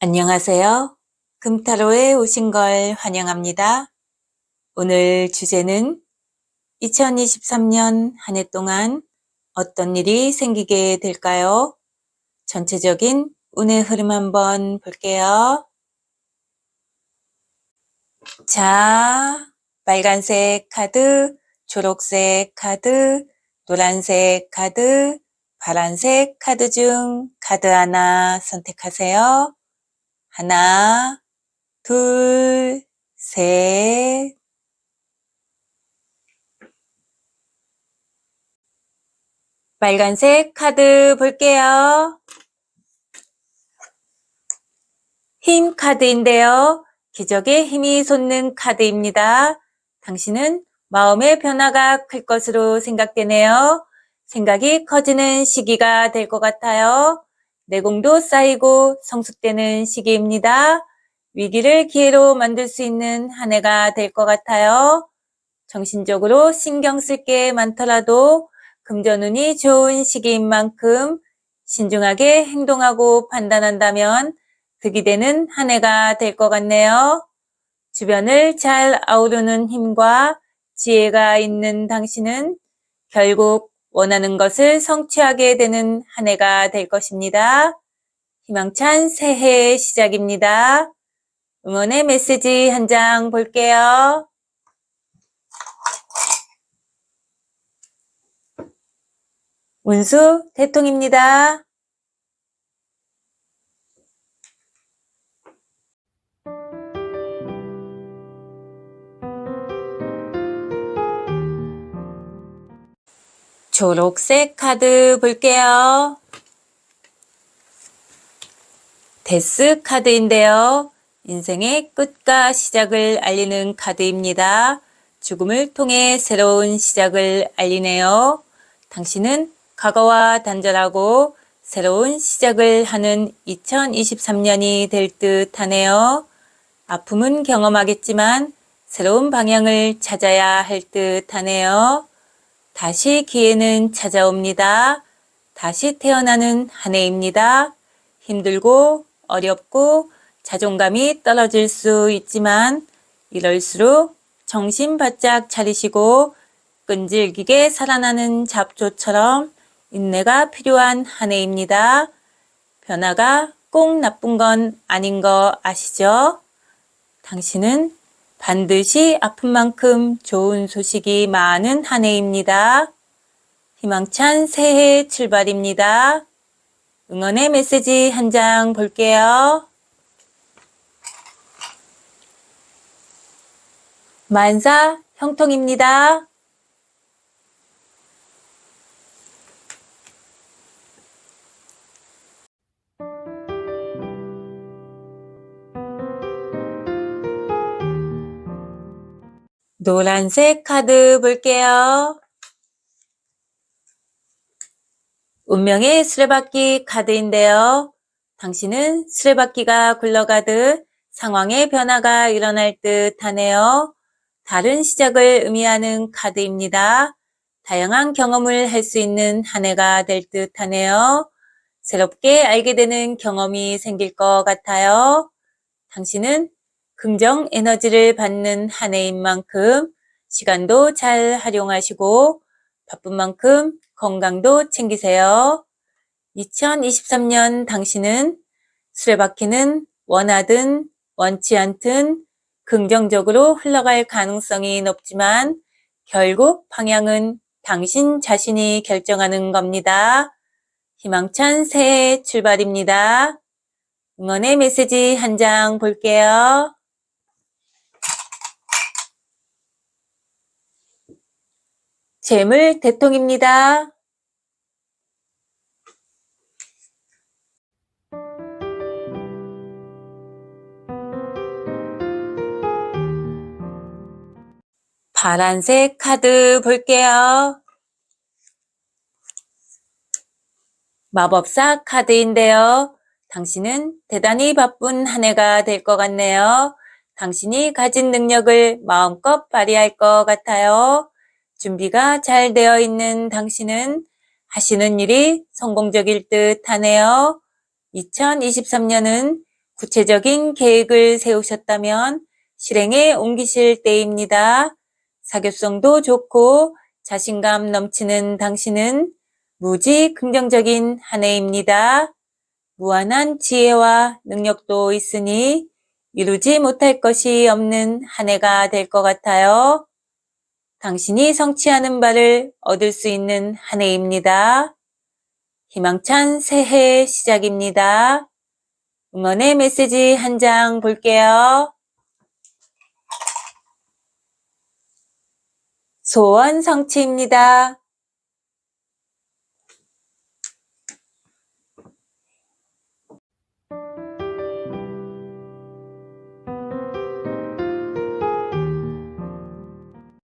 안녕하세요. 금타로에 오신 걸 환영합니다. 오늘 주제는 2023년 한 해 동안 어떤 일이 생기게 될까요? 전체적인 운의 흐름 한번 볼게요. 자, 빨간색 카드, 초록색 카드, 노란색 카드, 파란색 카드 중 카드 하나 선택하세요. 하나, 둘, 셋. 빨간색 카드 볼게요. 힘 카드인데요. 기적의 힘이 솟는 카드입니다. 당신은 마음의 변화가 클 것으로 생각되네요. 생각이 커지는 시기가 될 것 같아요. 내공도 쌓이고 성숙되는 시기입니다. 위기를 기회로 만들 수 있는 한 해가 될 것 같아요. 정신적으로 신경 쓸 게 많더라도 금전운이 좋은 시기인 만큼 신중하게 행동하고 판단한다면 득이 되는 한 해가 될 것 같네요. 주변을 잘 아우르는 힘과 지혜가 있는 당신은 결국 원하는 것을 성취하게 되는 한 해가 될 것입니다. 희망찬 새해의 시작입니다. 응원의 메시지 한 장 볼게요. 운수 대통입니다. 초록색 카드 볼게요. 데스 카드인데요. 인생의 끝과 시작을 알리는 카드입니다. 죽음을 통해 새로운 시작을 알리네요. 당신은 과거와 단절하고 새로운 시작을 하는 2023년이 될 듯 하네요. 아픔은 경험하겠지만 새로운 방향을 찾아야 할 듯 하네요. 다시 기회는 찾아옵니다. 다시 태어나는 한 해입니다. 힘들고 어렵고 자존감이 떨어질 수 있지만 이럴수록 정신 바짝 차리시고 끈질기게 살아나는 잡초처럼 인내가 필요한 한 해입니다. 변화가 꼭 나쁜 건 아닌 거 아시죠? 당신은 반드시 아픈 만큼 좋은 소식이 많은 한 해입니다. 희망찬 새해 출발입니다. 응원의 메시지 한 장 볼게요. 만사 형통입니다. 노란색 카드 볼게요. 운명의 수레바퀴 카드인데요. 당신은 수레바퀴가 굴러가듯 상황의 변화가 일어날 듯 하네요. 다른 시작을 의미하는 카드입니다. 다양한 경험을 할 수 있는 한 해가 될 듯 하네요. 새롭게 알게 되는 경험이 생길 것 같아요. 당신은 긍정 에너지를 받는 한 해인 만큼 시간도 잘 활용하시고 바쁜 만큼 건강도 챙기세요. 2023년 당신은 수레바퀴는 원하든 원치 않든 긍정적으로 흘러갈 가능성이 높지만 결국 방향은 당신 자신이 결정하는 겁니다. 희망찬 새해 출발입니다. 응원의 메시지 한 장 볼게요. 재물 대통입니다. 파란색 카드 볼게요. 마법사 카드인데요. 당신은 대단히 바쁜 한 해가 될 것 같네요. 당신이 가진 능력을 마음껏 발휘할 것 같아요. 준비가 잘 되어 있는 당신은 하시는 일이 성공적일 듯 하네요. 2023년은 구체적인 계획을 세우셨다면 실행에 옮기실 때입니다. 사교성도 좋고 자신감 넘치는 당신은 무지 긍정적인 한 해입니다. 무한한 지혜와 능력도 있으니 이루지 못할 것이 없는 한 해가 될 것 같아요. 당신이 성취하는 바를 얻을 수 있는 한 해입니다. 희망찬 새해 시작입니다. 응원의 메시지 한 장 볼게요. 소원 성취입니다.